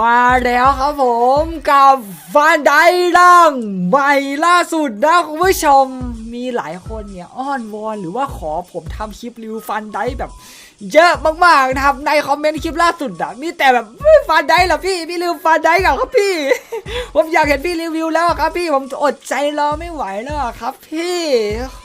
มาแล้วครับผมกับฟันไดร่างใหม่ล่าสุดนะคุณผู้ชม มีหลายคนเนี่ยอ้อนวอนหรือว่าขอผมทำคลิปรีวิวฟันไดแบบ เยอะมากๆนะครับในคอมเมนต์คลิปล่าสุดอะมีแต่แบบฟันไดเหรอพี่พี่ลืมฟันไดเหรอครับพี่ ผมอยากเห็นพี่รีวิวแล้วครับพี่ผมอดใจรอไม่ไหวแล้วครับพี่โอ้โห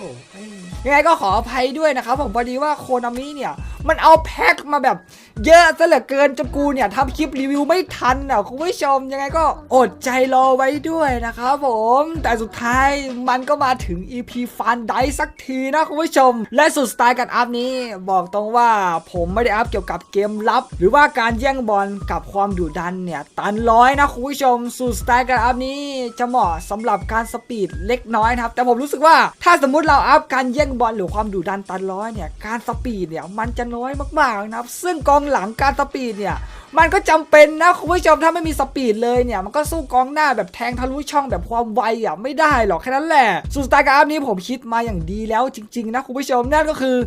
ยังไงก็ขออภัยด้วยนะครับผมพอดีว่าโคนามิเนี่ย มันเอาแพ็คมาแบบ เยอะซะเหลือเกินจนกูเนี่ยทำคลิปรีวิวไม่ทันอะคุณผู้ชมยังไงก็อดใจรอไว้ด้วยนะครับผม แต่สุดท้ายมันก็มาถึง EP ฟันได้สักทีนะคุณผู้ชม และสุดสไตล์การอัพนี้บอกตรงว่าผมไม่ได้อัพเกี่ยวกับเกมลับ หรือว่าการแย่งบอลกับความดุดันเนี่ยตันร้อยนะคุณผู้ชมสุดสไตล์การอัพนี้จะเหมาะสำหรับการสปีดเล็กน้อยนะครับแต่ผมรู้สึกว่าถ้าสมมุติเราอัพการแย่งบอลหรือความดุดันตันร้อยเนี่ยการสปีดเนี่ยมันจะน้อยมากๆนะครับซึ่งกองหลังการสปีดเนี่ยมันก็จำเป็นนะคุณผู้ชมถ้าไม่มีสปีดเลยเนี่ย มันก็สู้กองหน้าแบบแทงทะลุช่องแบบความไวอะไม่ได้หรอกแค่นั้นแหละสุดสไตล์การอัพนี้ผมคิดมาอย่างดีแล้วจริง ๆ นะคุณผู้ชมนั่นก็คือ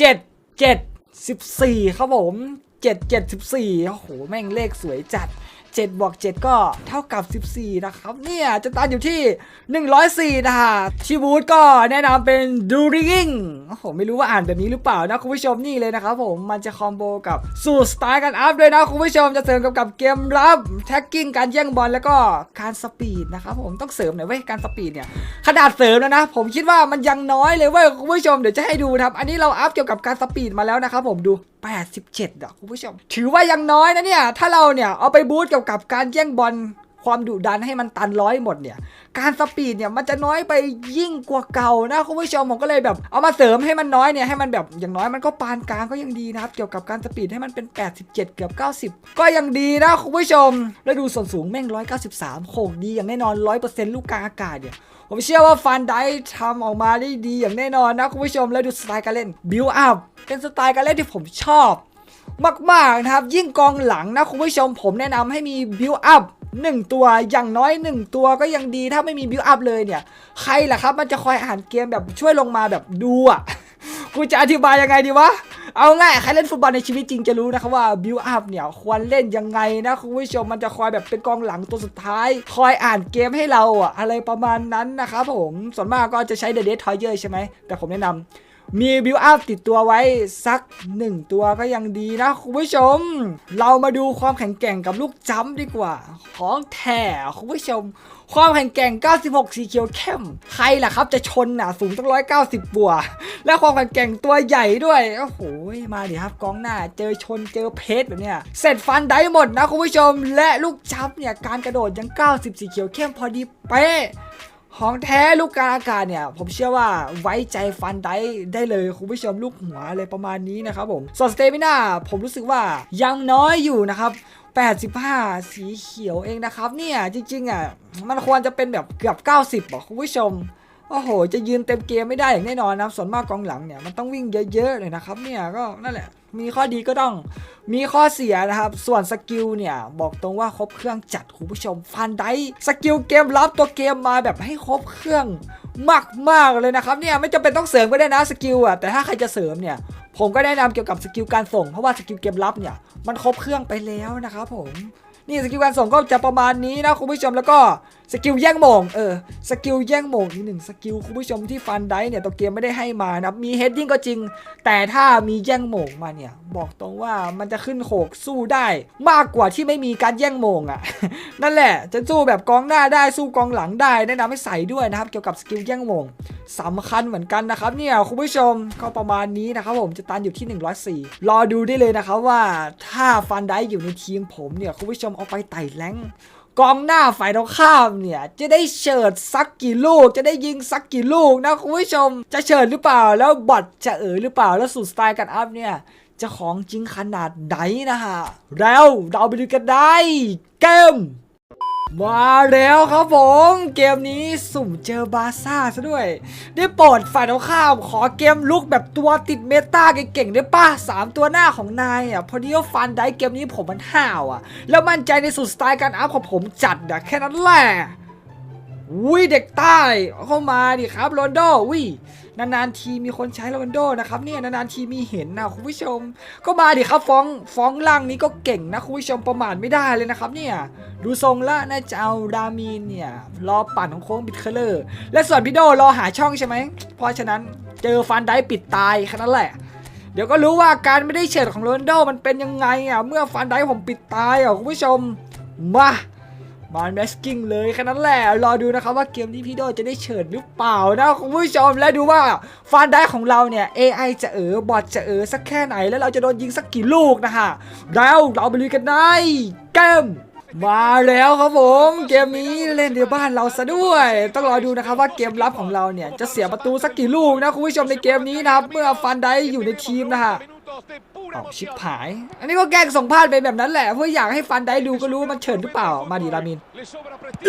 7 7 14 ครับผม 7 7 14โอ้โห แม่งเลขสวยจัด 7บวก7ก็เท่ากับ 14 นะครับ เนี่ยจะตันอยู่ที่ 104 นะฮะชีบูธก็แนะนำเป็นดูริงโอ้โหไม่รู้ว่าอ่านแบบนี้หรือเปล่านะคุณผู้ชมนี่เลยนะครับผมมันจะคอมโบกับสูตรสไตล์การอัพด้วยนะคุณผู้ชมจะเสริมกับกับเกมรับแท็กกิ้งการแย่งบอลแล้วก็การสปีดนะครับผมต้องเสริมหน่อยเว้ยการสปีดเนี่ยขนาดเสริมแล้วนะ ผมคิดว่ามันยังน้อยเลยเว้ยคุณผู้ชมเดี๋ยวจะให้ดูครับอันนี้เราอัพเกี่ยวกับการสปีดมาแล้วนะครับผมดู 87อะคุณผู้ชม ถือว่ายังน้อยนะเนี่ย ถ้าเราเนี่ย เอาไปบูสต์เกี่ยวกับการแย่งบอล ความดุดันให้มันตันร้อยหมดเนี่ย การสปีดเนี่ยมันจะน้อยไปยิ่งกว่าเก่านะคุณผู้ชมผมก็เลยแบบ เอามาเสริมให้มันน้อยเนี่ยให้มันแบบอย่างน้อยมันก็ปานกลางก็ยังดีนะครับ เกี่ยวกับการสปีดให้มันเป็น 87 เกือบ 90 ก็ยังดีนะคุณผู้ชม แล้วดูส่วนสูงแม่ง 193โคงดีอย่างแน่นอน 100%ลูกกลางอากาศเนี่ยผมเชื่อว่าฟันได้ทำออกมาได้ดีอย่างแน่นอนนะคุณผู้ชมแล้วดูสไตล์การเล่นบิวอัพเป็นสไตล์การเล่นที่ผมชอบ มากๆนะครับยิ่งกองหลังนะคุณผู้ชมผมแนะนำให้มีบิวอัพ หนึ่งตัวอย่างน้อยหนึ่งตัวก็ยังดีถ้าไม่มีบิวอัพเลยเนี่ย ใครล่ะครับมันจะคอยอ่านเกมแบบช่วยลงมาแบบดูอะกูจะอธิบายยังไงดีวะ เอาง่ายใครเล่นฟุตบอลในชีวิตจริงจะรู้นะครับว่าบิวอัพเนี่ยควรเล่นยังไงนะคุณผู้ชมมันจะคอยแบบเป็นกองหลังตัวสุดท้าย คอยอ่านเกมให้เราอะอะไรประมาณนั้นนะครับผมส่วนมากก็จะใช้เดเด t ทอยเยอร์ใช่ไหมแต่ผมแนะนำ มีบิวอัพติดตัวไว้สักหนึ่งตัวก็ยังดีนะคุณผู้ชม เรามาดูความแข็งแกร่งกับลูกจัมดีกว่า ของแท้คุณผู้ชม ความแข็งแกร่ง 96 สีเขียวเข้ม ใครล่ะครับจะชนน่ะ สูงตั้ง 190บวกและความแข็งแกร่งตัวใหญ่ด้วย โอ้โห มาดิครับกองหน้า เจอชนเจอเพชรแบบเนี้ย เสร็จฟันได้หมดนะคุณผู้ชม และลูกจัมเนี่ยการกระโดดยัง 90 สีเขียวเข้มพอดีเป๊ะ ของแท้ลูกกลางอากาศเนี่ย ผมเชื่อว่าไว้ใจฟันได้ได้เลยคุณผู้ชมลูกหัวอะไรประมาณนี้นะครับผมส่วนสเตมิน่าผมรู้สึกว่ายังน้อยอยู่นะครับ85 สีเขียวเองนะครับเนี่ยจริง ๆ อะ มันควรจะเป็นแบบเกือบ 90อะคุณผู้ชมโอ้โห จะยืนเต็มเกมไม่ได้อย่างแน่นอนนะส่วนมากกองหลังเนี่ย มันต้องวิ่งเยอะ ๆ เลยนะครับ เนี่ย ก็นั่นแหละ มีข้อดีก็ต้องมีข้อเสียนะครับ ส่วนสกิลเนี่ย บอกตรงว่าครบเครื่องจัดคุณผู้ชมฟันได้สกิลเกมรับตัวเกมมาแบบให้ครบเครื่องมากๆเลยนะครับเนี่ยไม่จำเป็นต้องเสริมก็ได้นะสกิลอะแต่ถ้าใครจะเสริมเนี่ยผมก็แนะนำเกี่ยวกับสกิลการส่งเพราะว่าสกิลเกมรับเนี่ยมันครบเครื่องไปแล้วนะครับผมนี่สกิลการส่งก็จะประมาณนี้นะคุณผู้ชมแล้วก็ สกิลแย่งโมงเออสกิลแย่งโมงอีกหนึ่งสกิลคุณผู้ชมที่ฟันได้เนี่ยตัวเกมไม่ได้ให้มานะครับมีเฮดดิ้งก็จริง แต่ถ้ามีแย่งโมงมาเนี่ย บอกตรงว่ามันจะขึ้นโขกสู้ได้มากกว่าที่ไม่มีการแย่งโมงอะ่ะ นั่นแหละจะสู้แบบกองหน้าได้สู้กองหลังได้แนะนำให้ใส่ด้วยนะครับ เกี่ยวกับสกิลแย่งโมงสำคัญเหมือนกันนะครับเนี่ยคุณผู้ชมก็ประมาณนี้นะครับผมจะตันอยู่ที่ 104 รอดูได้เลยนะครับว่าถ้าฟันได้อยู่ในทีมผมเนี่ยคุณผู้ชมเอาไปไต่แรง กองหน้าฝ่ายตรงข้ามเนี่ย จะได้เฉิดสักกี่ลูก จะได้ยิงสักกี่ลูกนะคุณผู้ชม จะเฉิดหรือเปล่าแล้วบอดจะเอ๋อหรือเปล่าแล้วสูตรสไตล์การอัพเนี่ยจะของจริงขนาดไหนนะฮะแล้วเราไปดูกันได้เกม มาแล้วครับผม เกมนี้สุ่มเจอบาร์ซ่าซะด้วย ได้โปรดฝ่ายตรงข้ามขอเกมลุกแบบตัวติดเมตาเก่งๆได้ป่ะสามตัวหน้าของนายอะพอดีว่าฟันได้เกมนี้ผมมันห้าวอะ แล้วมั่นใจในสุดสไตล์การอัพของผมจัดอะแค่นั้นแหละ อุ้ยเด็กใต้เข้ามาดิครับโรนโดอุ้ยนานๆทีมีคนใช้โรนโดนะครับเนี่ยนานๆทีมีเห็นนะคุณผู้ชม ก็มาดิครับฟ้องฟ้องล่างนี้ก็เก่งนะคุณผู้ชมประมาทไม่ได้เลยนะครับเนี่ยดูทรงละน่าจะเอาดามีนเนี่ยรอปั่นของโค้งบิดเคอร์เลอร์ และส่วนพี่โดรอหาช่องใช่ไหมเพราะฉะนั้นเจอฟันได้ปิดตายแค่นั้นแหละ เดี๋ยวก็รู้ว่าการไม่ได้เฉดของโรนโดมันเป็นยังไงอะเมื่อฟันได้ผมปิดตายอะคุณผู้ชมมา มาแมสกิ้งเลยแค่นั้นแหละ รอดูนะครับว่าเกมนี้พี่โดจะได้เฉิดหรือเปล่านะคุณผู้ชมและดูว่าฟันได้ของเราเนี่ย AI จะเออบอทจะเออสักแค่ไหนแล้วเราจะโดนยิงสักกี่ลูกนะฮะแล้วเราไปลุยกันในเกมมาแล้วครับผมเกมนี้เล่นในบ้านเราซะด้วย ต้องรอดูนะครับว่าเกมลับของเราเนี่ยจะเสียประตูสักกี่ลูกนะคุณผู้ชมในเกมนี้นะครับ เมื่อฟันได้อยู่ในทีมนะฮะ เอาชิบหาย อันนี้ก็แกล้งส่งพลาดไปแบบนั้นแหละ เพื่ออยากให้ฟันได้ดูก็รู้ว่ามันเฉินหรือเปล่า มาดิรามิน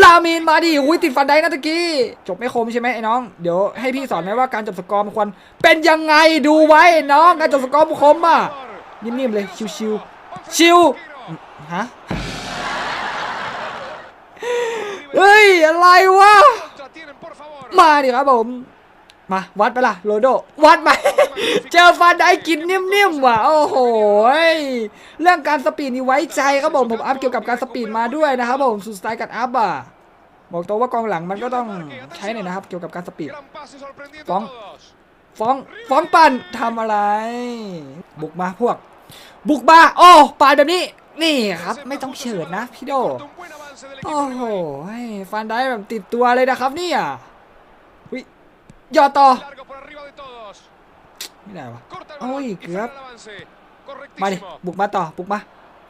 รามินมาดิอุ้ยติดฟันได้นะตะกี้ จบไม่คมใช่ไหมไอ้น้อง เดี๋ยวให้พี่สอนไหมว่าการจบสกอร์มันควรเป็นยังไงดูไว้น้อง การจบสกอร์มันคมอะ นิ่มๆเลยชิวๆชิวฮะ เฮ้ยอะไรวะ มาดิครับผม มาวัดไปละโรโดวัดไหม เจอฟันได้กินนิ่มๆว่ะ โอ้โหยเรื่องการสปีดนี่ไว้ใจครับผมผมอัพเกี่ยวกับการสปีดมาด้วยนะครับผมสุดสไตล์การอัพอะบอกตัวว่ากองหลังมันก็ต้องใช้หน่อยนะครับ เกี่ยวกับการสปีดฟ้องฟ้องฟ้องปั่นทำอะไร บุกมาพวก บุกมาโอ้ปาดแบบนี้ นี่ครับ ไม่ต้องเฉิดนะพี่โดโอ้โหยฟันได้แบบติดตัวเลยนะครับเนี่ยวิ ยอต่อไม่ได้วะโอ้ยเกือบมาดิบุกมาต่อบุกมา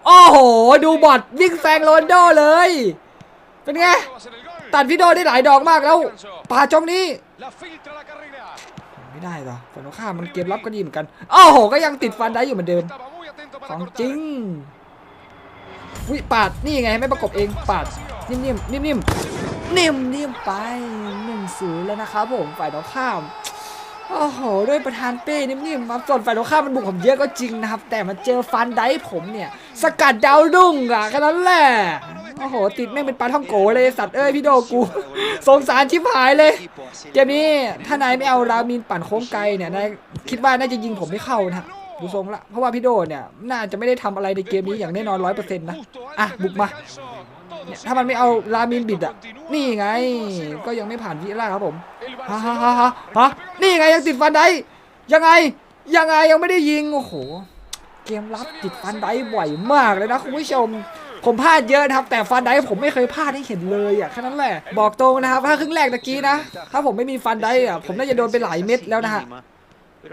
โอ้โห ดูบอดวิ่งแซงโรนลโดเลย เป็นไง ตัดพี่โดได้หลายดอกมากแล้วป่าจงนี้ ไม่ได้หรอฝั่งตรงข้ามมันเกมรับก็ดีเหมือนกัน โอ้โห ก็ยังติดฟันได้อยู่เหมือนเดิม ของจริง วิปาดนี่ไงไม่ประกบเองปาดนิ่มๆนิ่มๆนิ่มๆไปหนึ่งศูนย์แล้วนะครับผมฝ่ายตรงข้ามโอ้โหด้วยประธานเป้นิ่มๆครับส่วนฝ่ายตรงข้ามมันบุกผมเยอะก็จริงนะครับ แต่มาเจอฟันได้ผมเนี่ย สกัดดาวรุ่งอะแค่นั้นแหละโอ้โห ติดแม่งเป็นปลาท่องโกเลยสัตว์เอ้ยพี่โดกูสงสารชิบหายเลยเกมนี้ถ้านายไม่เอารามินปั่นโค้งไกลเนี่ยนายคิดว่าน่าจะยิงผมไม่เข้านะ ดูทรงละ เพราะว่าพี่โดเนี่ยน่าจะไม่ได้ทำอะไรในเกมนี้อย่างแน่นอนร้อยเปอร์เซ็นต์นะ อะ บุกมา ถ้ามันไม่เอารามินบิดอะ นี่ไง ก็ยังไม่ผ่านวิล่าครับผมฮะฮะฮะฮะฮะนี่ไงยังติดฟันได้ ยังไง ยังไงยังไม่ได้ยิง โอ้โห เกมรับติดฟันได้บ่อยมากเลยนะคุณผู้ชมผมพลาดเยอะนะครับแต่ฟันได้ผมไม่เคยพลาดให้เห็นเลยอะแค่นั้นแหละ บอกตรงนะครับถ้าครึ่งแรกตะกี้นะ ถ้าผมไม่มีฟันได้อะผมน่าจะโดนไปหลายเม็ดแล้วนะฮะ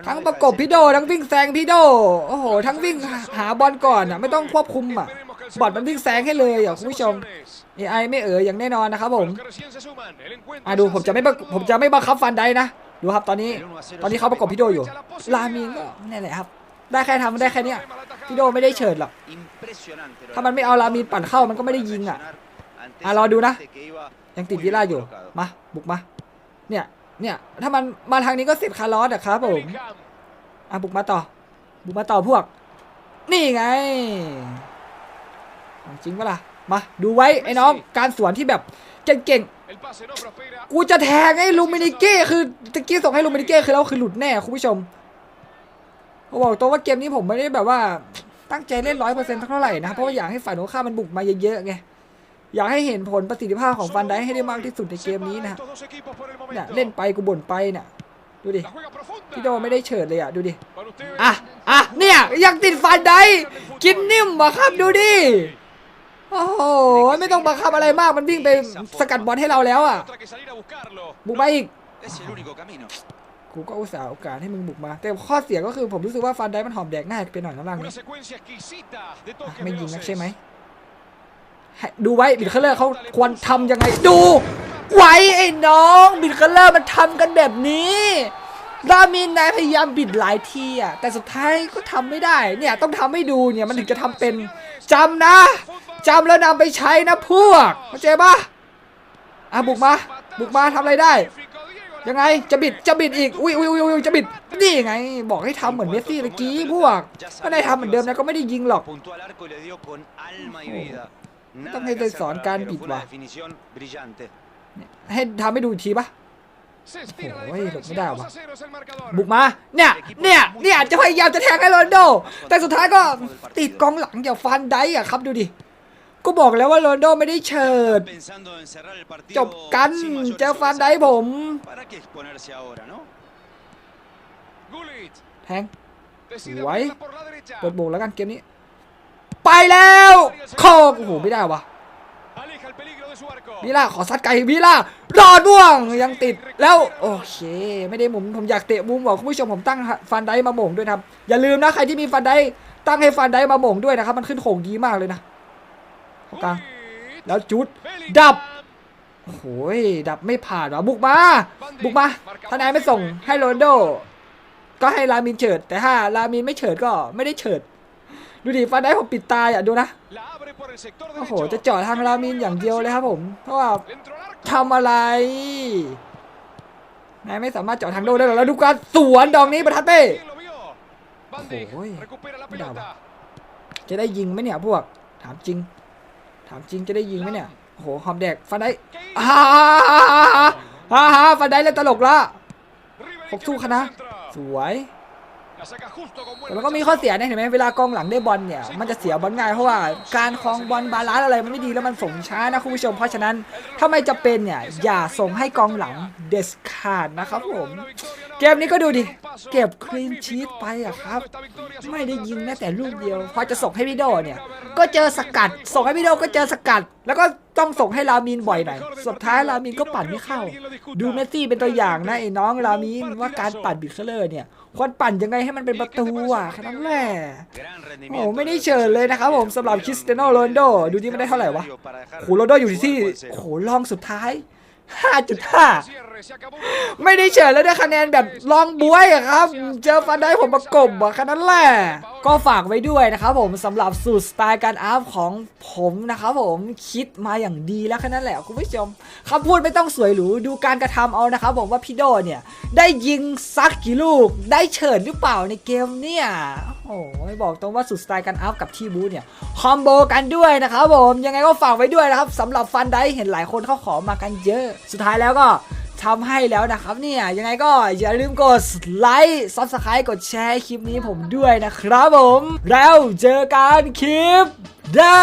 ทั้งประกบพี่โดทั้งวิ่งแซงพี่โดโอ้โห ทั้งวิ่งหาบอลก่อนอะไม่ต้องควบคุมอะบอดมันวิ่งแซงให้เลยอะคุณผู้ชม AI ไม่เอ๋ออย่างแน่นอนนะครับผมอะดูผมจะไม่บังผมจะไม่บังคับฟันได้นะดูครับตอนนี้ตอนนี้เขาประกบพี่โดอยู่ลามีนก็นี่นแหละครับ ได้แค่ทำได้แค่เนี้ยพี่โดไม่ได้เฉิดหรอกถ้ามันไม่เอาลามีนปั่นเข้ามันก็ไม่ได้ยิงอะอะรอดูนะ ยังติดวิลล่าอยู่มาบุกมาเนี่ย เนี่ย ถ้ามันมาทางนี้ก็เสร็จคาร์ลอสอะครับผมอะบุกมาต่อ บุกมาต่อพวก นี่ไงจริงปะล่ะมาดูไว้ไอ้น้องการสวนที่แบบเก่งๆกูจะแทงให้ลูมินิเก้คือตะกี้ส่งให้ลูมินิเก้คือแล้วคือหลุดแน่คุณผู้ชมเขาบอกตัวว่าเกมนี้ผมไม่ได้แบบว่าตั้งใจเล่นร้อยเปอร์เซ็นต์เท่าไหร่นะเพราะว่าอยากให้ฝ่ายตรงข้ามมันบุกมาเยอะๆไง อยากให้เห็นผลประสิทธิภาพของฟันได้ให้ได้มากที่สุดในเกมนี้นะฮะเนี่ยเล่นไปกูบ่นไปเนี่ยดูดิพี่โดไม่ได้เฉิดเลยอะดูดิอะอะเนี่ยยังติดฟันได้กินนิ่มอะครับดูดิโอ้โหไม่ต้องบังคับอะไรมากมันวิ่งไปสกัดบอลให้เราแล้วอะบุกมาอีกกูก็อุตส่าห์โอกาสให้มึงบุกมา แต่ข้อเสียก็คือผมรู้สึกว่าฟันได้มันหอมแดกง่ายไปหน่อยน้ำลังนี้อะไม่ยิงนักใช่ไหม ดูไว้บิดเคอร์เลอร์เขาควรทำยังไงดู ไว้ไอ้น้องบิดเคอร์เลอร์มันทำกันแบบนี้รามินนายพยายามบิดหลายทีอะแต่สุดท้ายก็ทำไม่ได้เนี่ยต้องทำให้ดูเนี่ยมันถึงจะทำเป็นจำนะจำแล้วนำไปใช้นะพวกเข้าใจปะอะบุกมา บุกมาทำอะไรได้ ยังไงจะบิดจะบิดอีกอุ้ยอุ้ยอุ้ยอุยจะบิดนี่ไง บอกให้ทำเหมือนเมสซี่เมื่อกี้พวกถ้าได้ทำเหมือนเดิมนะก็ไม่ได้ยิงหรอก ต้องให้ได้สอนการบิดว่ะเนี่ยให้ทำให้ดูอีกทีปะ Se estira la Oye, lo diferencia, miraba. 2 a 0 es el marcador. บุกมา เนี่ย เนี่ย เนี่ยจะพยายามจะแทงให้โรนลโด แต่สุดท้ายก็ติดกองหลังอย่างฟันไดอะครับดูดิ ก็บอกแล้วว่าโรนลโดไม่ได้เฉิด Pensando en cerrar el partido จบกัน sin mayores เจอฟันไดผม ¿Para qué exponerse ahora, no? Gullit แทง decide Guay. abrirla por la derecha. เปิดโบกแล้วกันเกมนี้ ไปแล้วโคกโอ้โหไม่ได้วะ Aleja el peligro de su arco. วิล่าขอซัดไกลวิล่ารอด้วงยังติดแล้วโอเค ไม่ได้หมุนผมอยากเตะมุมบอกคุณผู้ชมผมตั้งฟันไดมาหม่งด้วยนะครับอย่าลืมนะใครที่มีฟันไดตั้งให้ฟันไดมาหม่งด้วยนะครับ มันขึ้นโขงดีมากเลยนะตรงกลาง Gullit. แล้วจุด Bellingham. ดับโอ้โหยดับไม่ผ่านวะบุกมา บุกมาถ้านายไม่ส่งให้โรนลโด ก็ให้ลามินเฉิด แต่ถ้าลามินไม่เฉิดก็ไม่ได้เฉิด ดูดิฟันได้ผมปิดตาอะดูนะ La abre por el sector โอ้โห derecho. จะเจาะทางลามินอย่างเดียวเลยครับผม เพราะว่า Dentro al arco. ทำอะไรนายไม่สามารถเจาะทางโดได้หรอกแล้วดูการสวนดอกนี้ประทัดเป้ ¿Quién lo vio? Van Dijk Oy. recupera la Mira, pelota. จะได้ยิงไหมเนี่ยพวก ถามจริง ถามจริงจะได้ยิงไหมเนี่ยโอ้โหหอมแดกฟันได้ Keita. ฮ่าฮ่าฮ่าฟันได้เล่นตลกละ Ribery ผม que สู้ mete ค al ณะ centro. สวย แต่มันก็มีข้อเสียนะเห็นไหมเวลากองหลังได้บอลเนี่ยมันจะเสียบอลง่ายเพราะว่าการคลองบอลบาลานซ์อะไรมันไม่ดีแล้วมันส่งช้านะคุณผู้ชมเพราะฉะนั้นถ้าไม่จะเป็นเนี่ยอย่าส่งให้กองหลังเดสขาดนะครับผมเกมนี้ก็ดูดิเก็บคลีนชีตไปอะครับ ไม่ได้ยิงแม้แต่ลูกเดียว พอจะส่งให้พี่โดเนี่ยก็เจอสกัด ส่งให้พี่โดก็เจอสกัด แล้วก็ต้องส่งให้ลามินบ่อยหน่อยสุดท้ายลามินก็ปั่นไม่เข้า ดูเมสซี่เป็นตัวอย่างนะไอ้น้องลามินว่าการปั่นบิดเคอร์เลอร์เนี่ย ควรปั่นยังไงให้มันเป็นประตูอะแค่นั้นแหละ Gran โอ้ rendimiento. ไม่ได้เชิญเลยนะครับผมสำหรับคริสเตียโนโรนลโดดูที่มันได้เท่าไหร่วะ Para dejar โหโรนลโดอยู่ที่โหลองสุดท้าย 5.5 ไม่ได้เฉินแล้วได้คะแนนแบบลองบวยอะครับ เจอฟันได้ผมประกบอะแค่นั้นแหละ ก็ฝากไว้ด้วยนะครับผมสำหรับสูตรสไตล์การอัพของผมนะครับผมคิดมาอย่างดีแล้วแค่นั้นแหละคุณผู้ชมคำพูดไม่ต้องสวยหรูดูการกระทำเอานะครับผมว่าพี่โดเนี่ย ได้ยิงซักกี่ลูก ได้เฉินหรือเปล่าในเกมเนี่ยโอ้ยบอกตรงว่าสุดสไตล์การอัพกับที่บูเนี่ยคอมโบกันด้วยนะครับผมยังไงก็ฝากไว้ด้วยนะครับสำหรับฟันได้เห็นหลายคนเขาขอมากันเยอะสุดท้ายแล้วก็ทำให้แล้วนะครับเนี่ยยังไงก็อย่าลืมกดไลค์ซับสไครต์กดแชร์คลิปนี้ผมด้วยนะครับผม แล้วเจอกันคลิปหน้า